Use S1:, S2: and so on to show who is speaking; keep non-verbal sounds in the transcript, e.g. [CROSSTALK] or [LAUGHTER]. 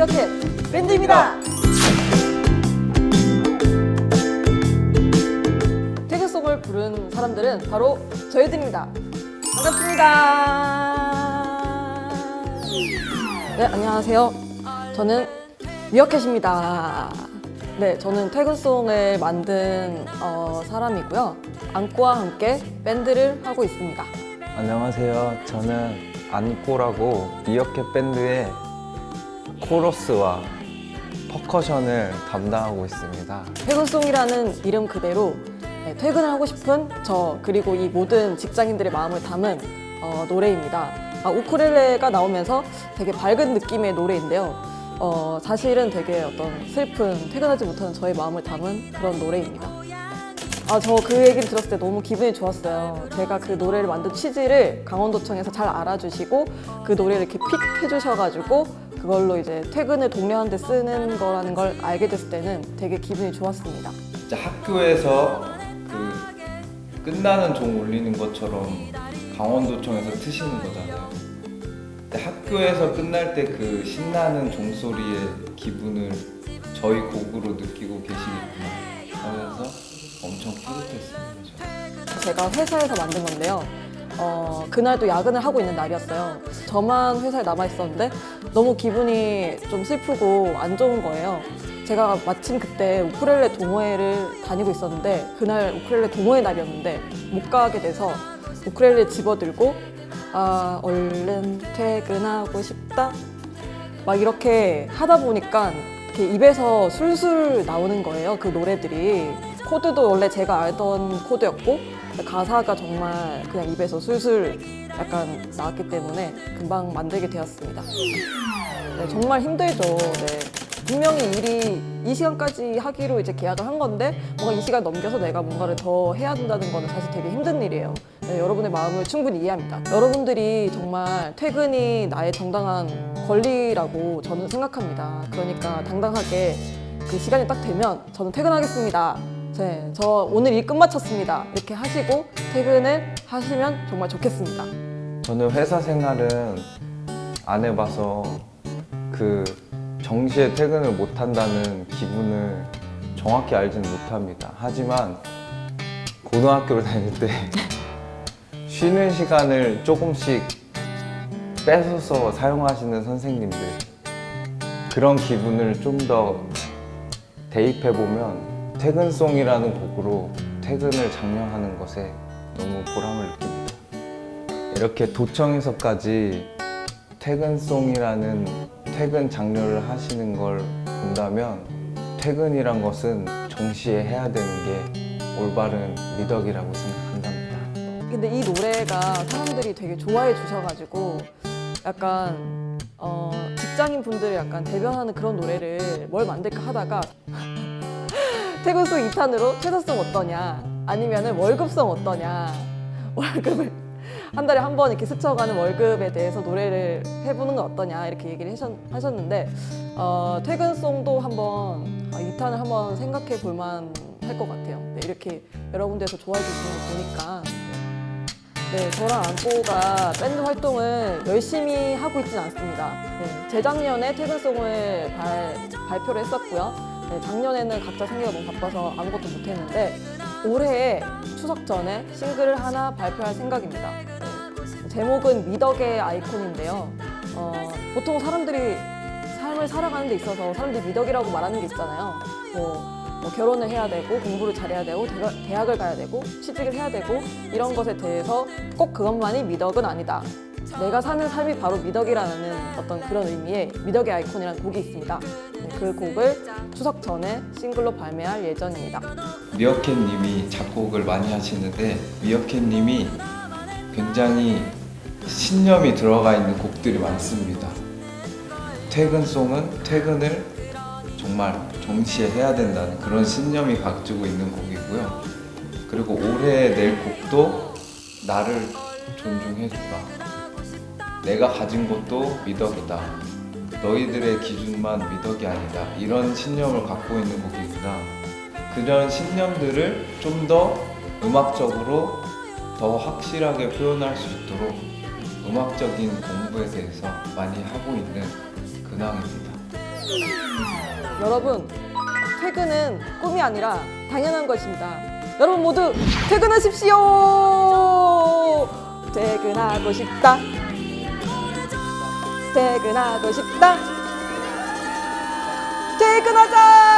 S1: 이렇게 밴드입니다. 태그송을 부른 사람들은 바로 저희들입니다. 반갑습니다. 네, 안녕하세요. 저는 미어캣입니다. 네, 저는 퇴근송을 만든 어, 사람이고요. 안고와 함께 밴드를 하고 있습니다.
S2: 안녕하세요. 저는 안꼬라고 미어캣 밴드의 코러스와 퍼커션을 담당하고 있습니다.
S1: 퇴근송이라는 이름 그대로 네, 퇴근을 하고 싶은 저 그리고 이 모든 직장인들의 마음을 담은 어, 노래입니다. 아, 우쿨렐레가 나오면서 되게 밝은 느낌의 노래인데요. 어, 사실은 되게 어떤 슬픈 퇴근하지 못하는 저의 마음을 담은 그런 노래입니다. 아, 저 그 얘기를 들었을 때 너무 기분이 좋았어요. 제가 그 노래를 만든 취지를 강원도청에서 잘 알아주시고 그 노래를 이렇게 픽 해주셔가지고 그걸로 이제 퇴근을 데 쓰는 거라는 걸 알게 됐을 때는 되게 기분이 좋았습니다.
S3: 진짜 학교에서 그 끝나는 종 울리는 것처럼 강원도청에서 트시는 거잖아요. 근데 학교에서 끝날 때 그 신나는 종소리의 기분을 저희 곡으로 느끼고 계시겠구나 하면서 엄청 뿌듯했습니다.
S1: 제가 회사에서 만든 건데요. 어, 그날도 야근을 하고 있는 날이었어요. 저만 회사에 남아 있었는데 너무 기분이 좀 슬프고 안 좋은 거예요. 제가 마침 그때 우쿨렐레 동호회를 다니고 있었는데 그날 우쿨렐레 동호회 날이었는데 못 가게 돼서 우쿨렐레 집어들고 아 얼른 퇴근하고 싶다 막 이렇게 하다 보니까 이렇게 입에서 술술 나오는 거예요. 그 노래들이. 코드도 원래 제가 알던 코드였고 가사가 정말 그냥 입에서 술술 약간 나왔기 때문에 금방 만들게 되었습니다. 네, 정말 힘들죠. 네. 분명히 일이 이 시간까지 하기로 이제 계약을 한 건데 뭔가 이 시간 넘겨서 내가 뭔가를 더 해야 된다는 거는 사실 되게 힘든 일이에요. 네, 여러분의 마음을 충분히 이해합니다. 여러분들이 정말 퇴근이 나의 정당한 권리라고 저는 생각합니다. 그러니까 당당하게 그 시간이 딱 되면 저는 퇴근하겠습니다. 네, 저 오늘 일 끝마쳤습니다. 이렇게 하시고 퇴근을 하시면 정말 좋겠습니다.
S2: 저는 회사 생활은 안 해봐서 그 정시에 퇴근을 못 한다는 기분을 정확히 알지는 못합니다. 하지만 고등학교를 다닐 때 [LAUGHS] 쉬는 시간을 조금씩 뺏어서 사용하시는 선생님들 그런 기분을 좀 더 대입해 보면 퇴근송이라는 곡으로 퇴근을 장려하는 것에 너무 보람을 느낍니다. 이렇게 도청에서까지 퇴근송이라는 퇴근 장려를 하시는 걸 본다면 퇴근이란 것은 정시에 해야 되는 게 올바른 미덕이라고 생각한답니다.
S1: 근데 이 노래가 사람들이 되게 좋아해 주셔가지고 약간 어, 직장인 분들을 약간 대변하는 그런 노래를 뭘 만들까 하다가 퇴근송 2탄으로 퇴사송 어떠냐 아니면은 월급송 어떠냐 [LAUGHS] 월급을 한 달에 한 번 이렇게 스쳐가는 월급에 대해서 노래를 해보는 건 어떠냐 이렇게 얘기를 하셨, 하셨는데 어, 퇴근송도 한번 2탄을 한번 생각해 볼만 할 것 같아요. 네, 이렇게 여러분들께서 좋아해 주시는 거 보니까 네, 저랑 안고가 밴드 활동을 열심히 하고 있진 않습니다. 네, 재작년에 퇴근송을 발, 발표를 했었고요. 네, 작년에는 각자 생계가 너무 바빠서 아무것도 못했는데 올해 추석 전에 싱글을 하나 발표할 생각입니다. 네, 제목은 미덕의 아이콘인데요. 어, 보통 사람들이 삶을 살아가는 데 있어서 사람들이 미덕이라고 말하는 게 있잖아요. 뭐, 뭐 결혼을 해야 되고 공부를 잘해야 되고 대학을 가야 되고 취직을 해야 되고 이런 것에 대해서 꼭 그것만이 미덕은 아니다. 내가 사는 삶이 바로 미덕이라는 어떤 그런 의미의 미덕의 아이콘이라는 곡이 있습니다. 네, 그 곡을 추석 전에 싱글로 발매할 예정입니다.
S3: 미어캣님이 작곡을 많이 하시는데 미어캣님이 굉장히 신념이 들어가 있는 곡들이 많습니다. 퇴근송은 퇴근을 정말 정시에 해야 된다는 그런 신념이 가지고 있는 곡이고요. 그리고 올해 낼 곡도 나를 존중해주라. 내가 가진 것도 미덕이다. 너희들의 기준만 미덕이 아니다 이런 신념을 갖고 있는 곡입니다. 그런 신념들을 좀 더 음악적으로 더 확실하게 표현할 수 있도록 음악적인 공부에 대해서 많이 하고 있는 근황입니다.
S1: 여러분, 퇴근은 꿈이 아니라 당연한 것입니다. 여러분 모두 퇴근하십시오! 퇴근하고 싶다. 퇴근하고 싶다. 퇴근하자!